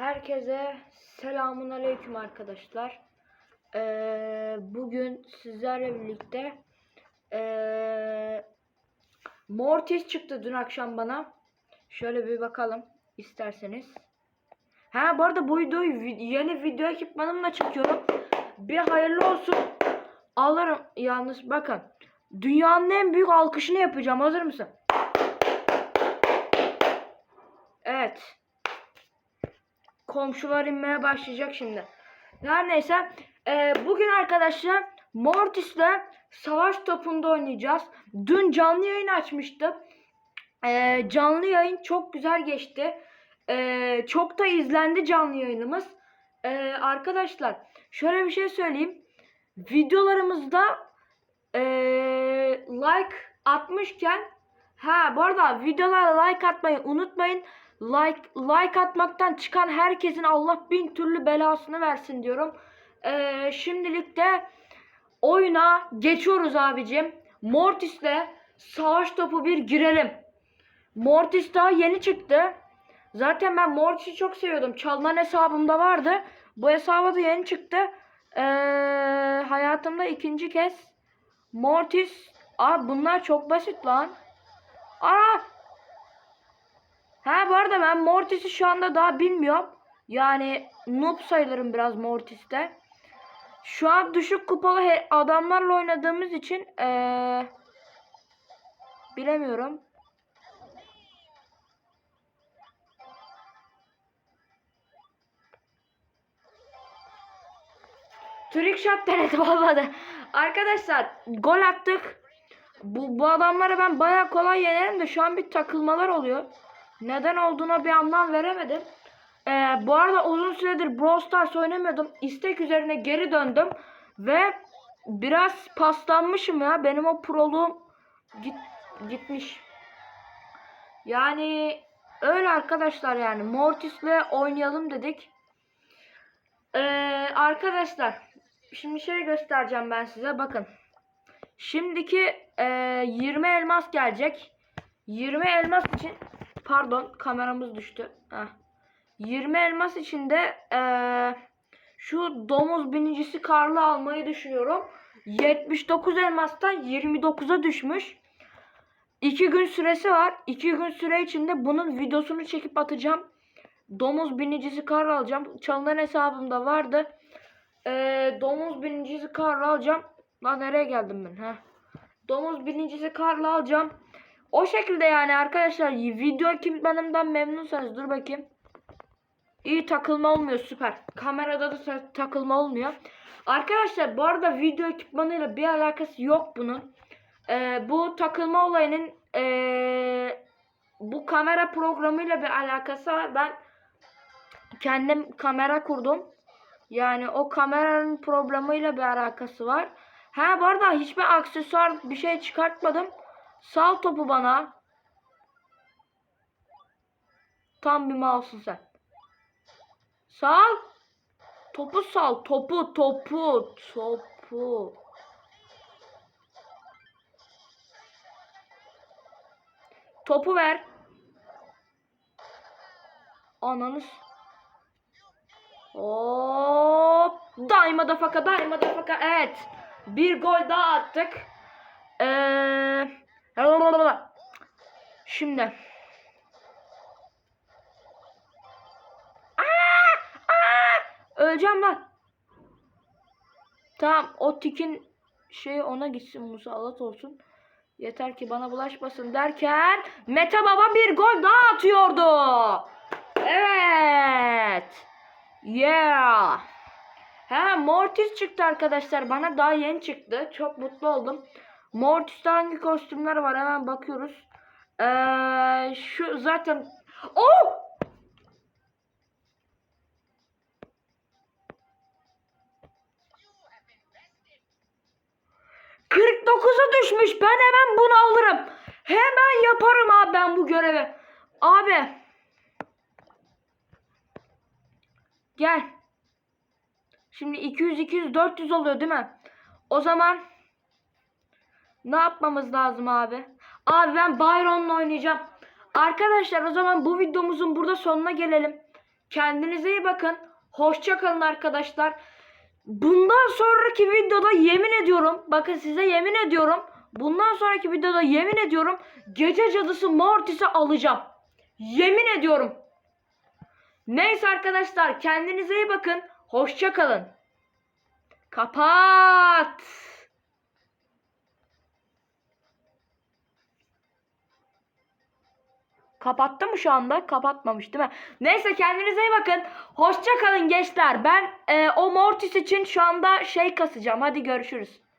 Herkese selamun aleyküm arkadaşlar. Ee, bugün sizlerle birlikte ee, Mortis çıktı dün akşam bana. Şöyle bir bakalım isterseniz. Ha bu arada bu videoyu vi- yeni video ekipmanımla çekiyorum. Bir hayırlı olsun. Alırım yalnız bakın. Dünyanın en büyük alkışını yapacağım. Hazır mısın? Evet komşular inmeye başlayacak şimdi. Her neyse e, bugün arkadaşlar Mortis'le savaş topunda oynayacağız. Dün canlı yayın açmıştım. E, canlı yayın çok güzel geçti. E, çok da izlendi canlı yayınımız. E, arkadaşlar şöyle bir şey söyleyeyim. Videolarımızda e, like atmışken ha bu arada videolara like atmayı unutmayın like like atmaktan çıkan herkesin Allah bin türlü belasını versin diyorum. Ee, şimdilik de oyuna geçiyoruz abicim. Mortis'le savaş topu bir girelim. Mortis daha yeni çıktı. Zaten ben Mortis'i çok seviyordum. Çalınan hesabımda vardı. Bu hesaba da yeni çıktı. Ee, hayatımda ikinci kez Mortis. Abi bunlar çok basit lan. Aa Ha bu arada ben Mortis'i şu anda daha bilmiyorum. Yani noob sayılırım biraz Mortis'te. Şu an düşük kupalı adamlarla oynadığımız için ee, bilemiyorum. Trick shot denedim olmadı. Arkadaşlar gol attık. Bu, bu adamları ben baya kolay yenerim de şu an bir takılmalar oluyor. Neden olduğuna bir anlam veremedim. Ee, bu arada uzun süredir Brawl Stars oynamıyordum. İstek üzerine geri döndüm. Ve biraz paslanmışım ya. Benim o proluğum git, gitmiş. Yani öyle arkadaşlar yani. Mortis'le oynayalım dedik. Ee, arkadaşlar şimdi şey göstereceğim ben size. Bakın. Şimdiki e, 20 elmas gelecek. 20 elmas için pardon kameramız düştü. Heh. 20 elmas için de e, şu domuz binicisi karlı almayı düşünüyorum. 79 elmastan 29'a düşmüş. 2 gün süresi var. 2 gün süre içinde bunun videosunu çekip atacağım. Domuz binicisi karlı alacağım. Çalınan hesabımda vardı. E, domuz binicisi karlı alacağım. Lan nereye geldim ben? Heh. Domuz birincisi karlı alacağım. O şekilde yani arkadaşlar video ekipmanımdan memnunsanız dur bakayım. İyi takılma olmuyor süper. Kamerada da ta- takılma olmuyor. Arkadaşlar bu arada video ekipmanıyla bir alakası yok bunun. Ee, bu takılma olayının ee, bu kamera programıyla bir alakası var. Ben kendim kamera kurdum. Yani o kameranın programıyla bir alakası var. Ha bu arada hiçbir aksesuar bir şey çıkartmadım. Sal topu bana. Tam bir malsın sen. Sal. Topu sal. Topu topu topu. Topu ver. Ananız. Hop. Daima da faka daima da faka. Evet. Bir gol daha attık. Ee, şimdi. Aa! Aa! Öleceğim lan. Tamam o tikin şey ona gitsin musallat olsun. Yeter ki bana bulaşmasın derken Mete Baba bir gol daha atıyordu. Evet. Yeah. He Mortis çıktı arkadaşlar. Bana daha yeni çıktı. Çok mutlu oldum. Mortis'te hangi kostümler var hemen bakıyoruz. Ee, şu zaten... Oh! ...49'a düşmüş. Ben hemen bunu alırım. Hemen yaparım abi ben bu görevi. Abi. Gel. Şimdi 200 200 400 oluyor değil mi? O zaman ne yapmamız lazım abi? Abi ben Byron'la oynayacağım. Arkadaşlar o zaman bu videomuzun burada sonuna gelelim. Kendinize iyi bakın. Hoşça kalın arkadaşlar. Bundan sonraki videoda yemin ediyorum. Bakın size yemin ediyorum. Bundan sonraki videoda yemin ediyorum. Gece cadısı Mortis'i alacağım. Yemin ediyorum. Neyse arkadaşlar kendinize iyi bakın. Hoşça kalın. Kapat. Kapattı mı şu anda? Kapatmamış değil mi? Neyse kendinize iyi bakın. Hoşça kalın gençler. Ben e, o Mortis için şu anda şey kasacağım. Hadi görüşürüz.